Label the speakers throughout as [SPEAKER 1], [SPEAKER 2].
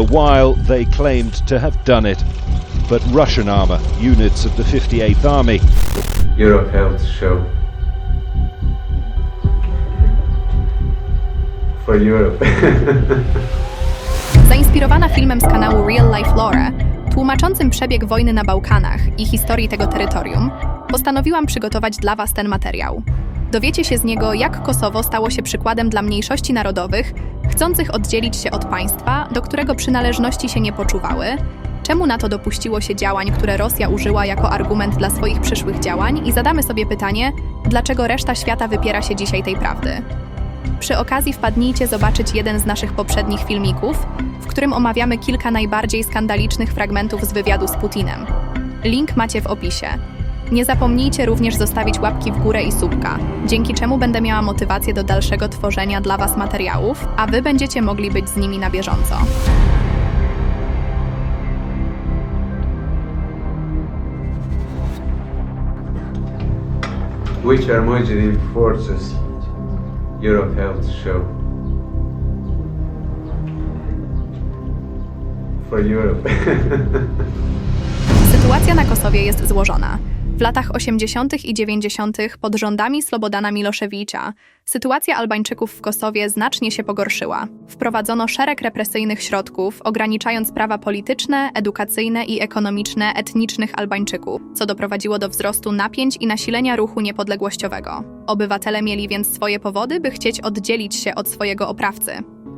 [SPEAKER 1] a while, they claimed to have done it. But Russian armour, units of the 58th Army,
[SPEAKER 2] Europe Health Show. For Europe.
[SPEAKER 3] Zainspirowana filmem z kanału Real Life Lore, tłumaczącym przebieg wojny na Bałkanach i historii tego terytorium, postanowiłam przygotować dla Was ten materiał. Dowiecie się z niego, jak Kosowo stało się przykładem dla mniejszości narodowych, chcących oddzielić się od państwa, do którego przynależności się nie poczuwały, czemu na to dopuściło się działań, które Rosja użyła jako argument dla swoich przyszłych działań i zadamy sobie pytanie, dlaczego reszta świata wypiera się dzisiaj tej prawdy. Przy okazji wpadnijcie zobaczyć jeden z naszych poprzednich filmików, w którym omawiamy kilka najbardziej skandalicznych fragmentów z wywiadu z Putinem. Link macie w opisie. Nie zapomnijcie również zostawić łapki w górę i subka, dzięki czemu będę miała motywację do dalszego tworzenia dla Was materiałów, a Wy będziecie mogli być z nimi na bieżąco.
[SPEAKER 2] Which are Mujahideen forces? Europe Health Show. For Europe.
[SPEAKER 3] Sytuacja na Kosowie jest złożona. W latach 80. i 90. pod rządami Slobodana Miloszewicza sytuacja Albańczyków w Kosowie znacznie się pogorszyła. Wprowadzono szereg represyjnych środków, ograniczając prawa polityczne, edukacyjne i ekonomiczne etnicznych Albańczyków, co doprowadziło do wzrostu napięć i nasilenia ruchu niepodległościowego. Obywatele mieli więc swoje powody, by chcieć oddzielić się od swojego oprawcy.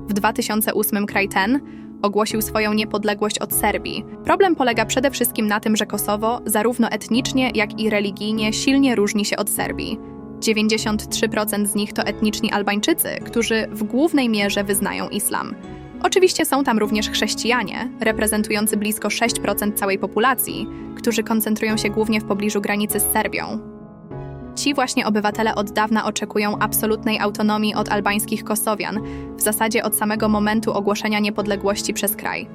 [SPEAKER 3] W 2008 kraj ten ogłosił swoją niepodległość od Serbii. Problem polega przede wszystkim na tym, że Kosowo, zarówno etnicznie, jak i religijnie, silnie różni się od Serbii. 93% z nich to etniczni Albańczycy, którzy w głównej mierze wyznają islam. Oczywiście są tam również chrześcijanie, reprezentujący blisko 6% całej populacji, którzy koncentrują się głównie w pobliżu granicy z Serbią. Ci właśnie obywatele od dawna oczekują absolutnej autonomii od albańskich Kosowian, w zasadzie od samego momentu ogłoszenia niepodległości przez kraj.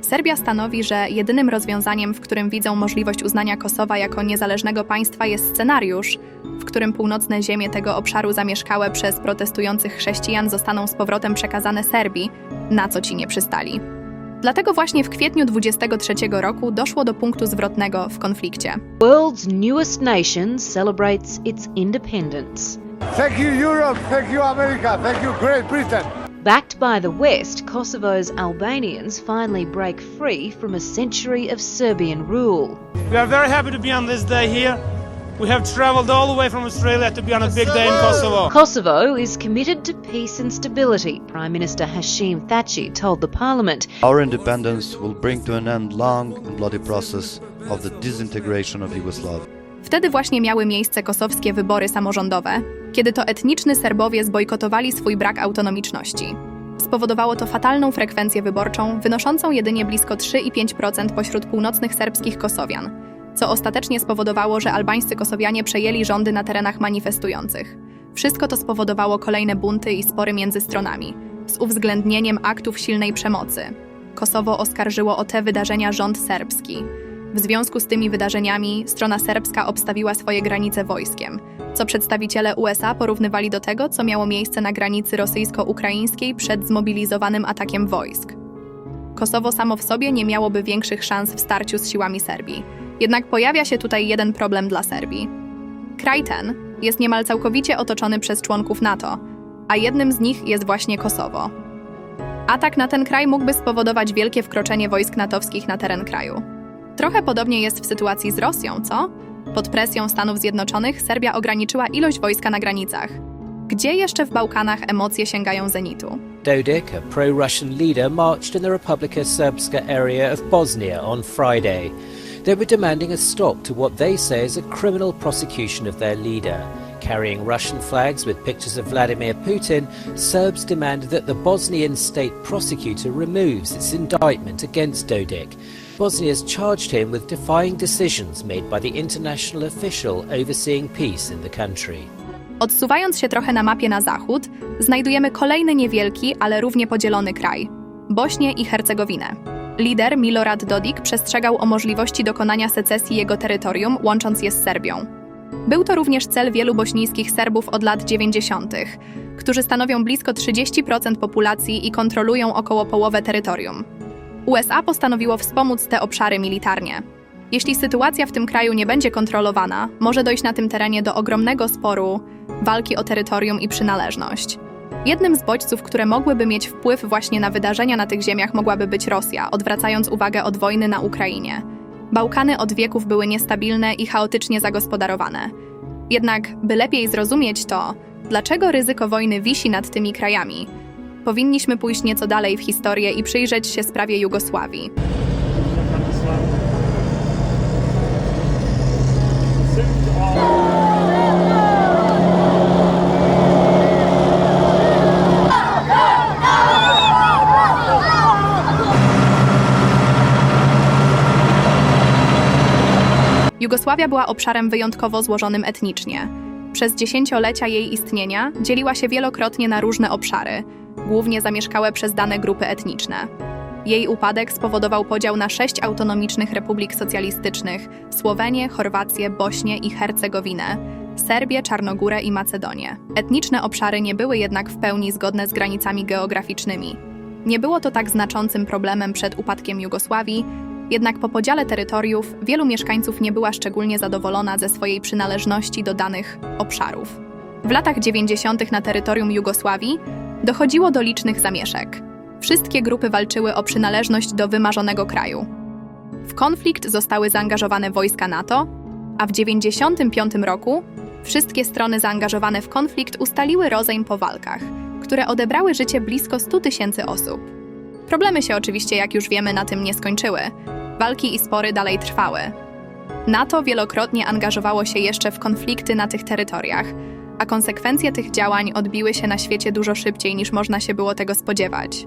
[SPEAKER 3] Serbia stanowi, że jedynym rozwiązaniem, w którym widzą możliwość uznania Kosowa jako niezależnego państwa, jest scenariusz, w którym północne ziemie tego obszaru zamieszkałe przez protestujących chrześcijan zostaną z powrotem przekazane Serbii, na co ci nie przystali. Dlatego właśnie w kwietniu 23 roku doszło do punktu zwrotnego w konflikcie.
[SPEAKER 4] world's newest nation celebrates its independence.
[SPEAKER 5] Thank you, Europe. Thank you, America. Thank you, Great Britain.
[SPEAKER 4] Backed by the West, Kosovo's Albanians finally break free from a century of Serbian rule.
[SPEAKER 6] We are very happy to be on this day here. We have traveled all the way from Australia to be on a big day in Kosovo.
[SPEAKER 4] Kosovo is committed to peace and stability, Prime Minister Hashim Thaci told the parliament.
[SPEAKER 7] Our independence will bring to an end long and bloody process of the disintegration of Yugoslavia.
[SPEAKER 3] Wtedy właśnie miały miejsce kosowskie wybory samorządowe, kiedy to etniczni Serbowie zbojkotowali swój brak autonomiczności. Spowodowało to fatalną frekwencję wyborczą, wynoszącą jedynie blisko 3,5% pośród północnych serbskich Kosowian, co ostatecznie spowodowało, że albańscy Kosowianie przejęli rządy na terenach manifestujących. Wszystko to spowodowało kolejne bunty i spory między stronami, z uwzględnieniem aktów silnej przemocy. Kosowo oskarżyło o te wydarzenia rząd serbski. W związku z tymi wydarzeniami strona serbska obstawiła swoje granice wojskiem, co przedstawiciele USA porównywali do tego, co miało miejsce na granicy rosyjsko-ukraińskiej przed zmobilizowanym atakiem wojsk. Kosowo samo w sobie nie miałoby większych szans w starciu z siłami Serbii. Jednak pojawia się tutaj jeden problem dla Serbii. Kraj ten jest niemal całkowicie otoczony przez członków NATO, a jednym z nich jest właśnie Kosowo. Atak na ten kraj mógłby spowodować wielkie wkroczenie wojsk natowskich na teren kraju. Trochę podobnie jest w sytuacji z Rosją, co? Pod presją Stanów Zjednoczonych Serbia ograniczyła ilość wojska na granicach. Gdzie jeszcze w Bałkanach emocje sięgają zenitu?
[SPEAKER 8] Dodik, a pro Russian leader, marched in the Republika Srpska area of Bosnia on Friday. They were demanding a stop to what they say is a criminal prosecution of their leader. Carrying Russian flags with pictures of Vladimir Putin, Serbs demanded that the Bosnian state prosecutor removes its indictment against Dodik. Bosnia has charged him with defying decisions made by the international official overseeing peace in the country.
[SPEAKER 3] Odsuwając się trochę na mapie na zachód, znajdujemy kolejny niewielki, ale równie podzielony kraj Bośnię i Hercegowinę. Lider Milorad Dodik przestrzegał o możliwości dokonania secesji jego terytorium, łącząc je z Serbią. Był to również cel wielu bośnijskich Serbów od lat 90., którzy stanowią blisko 30% populacji i kontrolują około połowę terytorium. USA postanowiło wspomóc te obszary militarnie. Jeśli sytuacja w tym kraju nie będzie kontrolowana, może dojść na tym terenie do ogromnego sporu, walki o terytorium i przynależność. Jednym z bodźców, które mogłyby mieć wpływ właśnie na wydarzenia na tych ziemiach, mogłaby być Rosja, odwracając uwagę od wojny na Ukrainie. Bałkany od wieków były niestabilne i chaotycznie zagospodarowane. Jednak, by lepiej zrozumieć to, dlaczego ryzyko wojny wisi nad tymi krajami, powinniśmy pójść nieco dalej w historię i przyjrzeć się sprawie Jugosławii. Jugosławia była obszarem wyjątkowo złożonym etnicznie. Przez dziesięciolecia jej istnienia dzieliła się wielokrotnie na różne obszary, głównie zamieszkałe przez dane grupy etniczne. Jej upadek spowodował podział na sześć autonomicznych republik socjalistycznych Słowenię, Chorwację, Bośnię i Hercegowinę, Serbię, Czarnogórę i Macedonię. Etniczne obszary nie były jednak w pełni zgodne z granicami geograficznymi. Nie było to tak znaczącym problemem przed upadkiem Jugosławii, jednak po podziale terytoriów wielu mieszkańców nie była szczególnie zadowolona ze swojej przynależności do danych obszarów. W latach 90. na terytorium Jugosławii dochodziło do licznych zamieszek. Wszystkie grupy walczyły o przynależność do wymarzonego kraju. W konflikt zostały zaangażowane wojska NATO, a w 95 roku wszystkie strony zaangażowane w konflikt ustaliły rozejm po walkach, które odebrały życie blisko 100 tysięcy osób. Problemy się oczywiście, jak już wiemy, na tym nie skończyły. Walki i spory dalej trwały. NATO wielokrotnie angażowało się jeszcze w konflikty na tych terytoriach, a konsekwencje tych działań odbiły się na świecie dużo szybciej niż można się było tego spodziewać.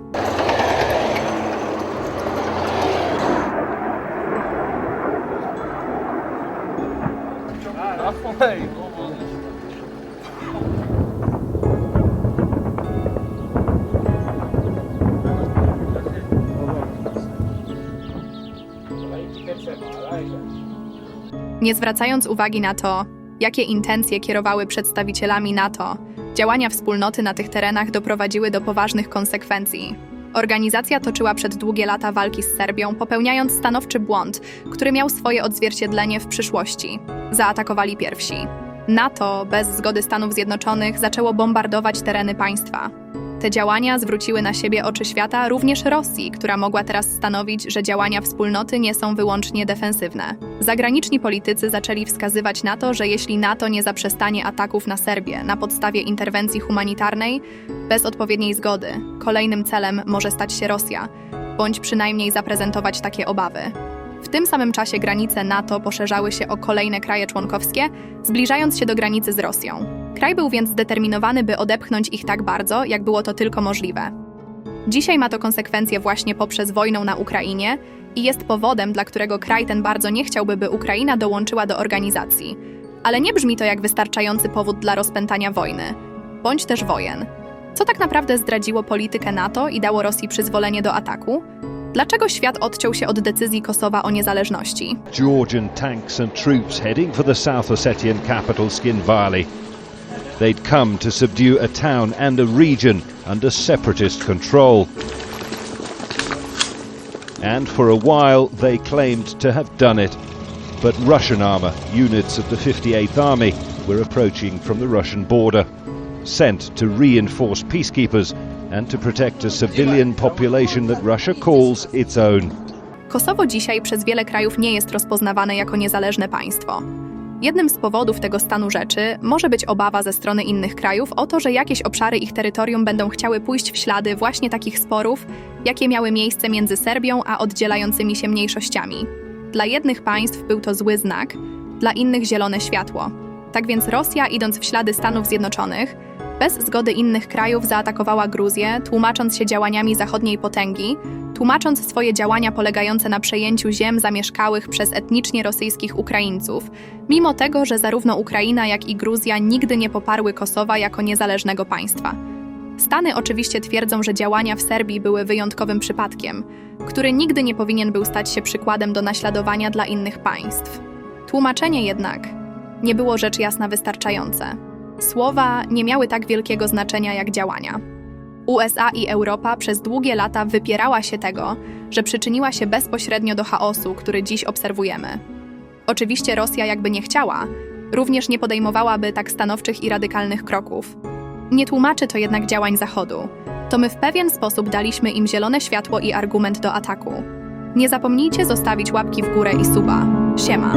[SPEAKER 3] Nie zwracając uwagi na to, jakie intencje kierowały przedstawicielami NATO, działania wspólnoty na tych terenach doprowadziły do poważnych konsekwencji. Organizacja toczyła przed długie lata walki z Serbią, popełniając stanowczy błąd, który miał swoje odzwierciedlenie w przyszłości. Zaatakowali pierwsi. NATO, bez zgody Stanów Zjednoczonych, zaczęło bombardować tereny państwa. Te działania zwróciły na siebie oczy świata również Rosji, która mogła teraz stanowić, że działania wspólnoty nie są wyłącznie defensywne. Zagraniczni politycy zaczęli wskazywać na to, że jeśli NATO nie zaprzestanie ataków na Serbię na podstawie interwencji humanitarnej, bez odpowiedniej zgody, kolejnym celem może stać się Rosja, bądź przynajmniej zaprezentować takie obawy. W tym samym czasie granice NATO poszerzały się o kolejne kraje członkowskie, zbliżając się do granicy z Rosją. Kraj był więc zdeterminowany, by odepchnąć ich tak bardzo, jak było to tylko możliwe. Dzisiaj ma to konsekwencje właśnie poprzez wojnę na Ukrainie i jest powodem, dla którego kraj ten bardzo nie chciałby, by Ukraina dołączyła do organizacji. Ale nie brzmi to jak wystarczający powód dla rozpętania wojny, bądź też wojen. Co tak naprawdę zdradziło politykę NATO i dało Rosji przyzwolenie do ataku? Dlaczego świat odciął się od decyzji Kosowa o niezależności?
[SPEAKER 1] Georgian tanks and troops heading for the South Ossetian capital Skinvali. They'd come to subdue a town and a region under separatist control. And for a while they claimed to have done it. But Russian armour, units of the 58th Army, were approaching from the Russian border, sent to reinforce peacekeepers and to protect a civilian population that Russia calls its own.
[SPEAKER 3] Kosowo dzisiaj przez wiele krajów nie jest rozpoznawane jako niezależne państwo. Jednym z powodów tego stanu rzeczy może być obawa ze strony innych krajów o to, że jakieś obszary ich terytorium będą chciały pójść w ślady właśnie takich sporów, jakie miały miejsce między Serbią a oddzielającymi się mniejszościami. Dla jednych państw był to zły znak, dla innych zielone światło. Tak więc Rosja, idąc w ślady Stanów Zjednoczonych, bez zgody innych krajów zaatakowała Gruzję, tłumacząc się działaniami zachodniej potęgi, tłumacząc swoje działania polegające na przejęciu ziem zamieszkałych przez etnicznie rosyjskich Ukraińców, mimo tego, że zarówno Ukraina, jak i Gruzja nigdy nie poparły Kosowa jako niezależnego państwa. Stany oczywiście twierdzą, że działania w Serbii były wyjątkowym przypadkiem, który nigdy nie powinien był stać się przykładem do naśladowania dla innych państw. Tłumaczenie jednak nie było rzecz jasna wystarczające. Słowa nie miały tak wielkiego znaczenia jak działania. USA i Europa przez długie lata wypierała się tego, że przyczyniła się bezpośrednio do chaosu, który dziś obserwujemy. Oczywiście Rosja, jakby nie chciała, również nie podejmowałaby tak stanowczych i radykalnych kroków. Nie tłumaczy to jednak działań Zachodu. To my w pewien sposób daliśmy im zielone światło i argument do ataku. Nie zapomnijcie zostawić łapki w górę i suba. Siema.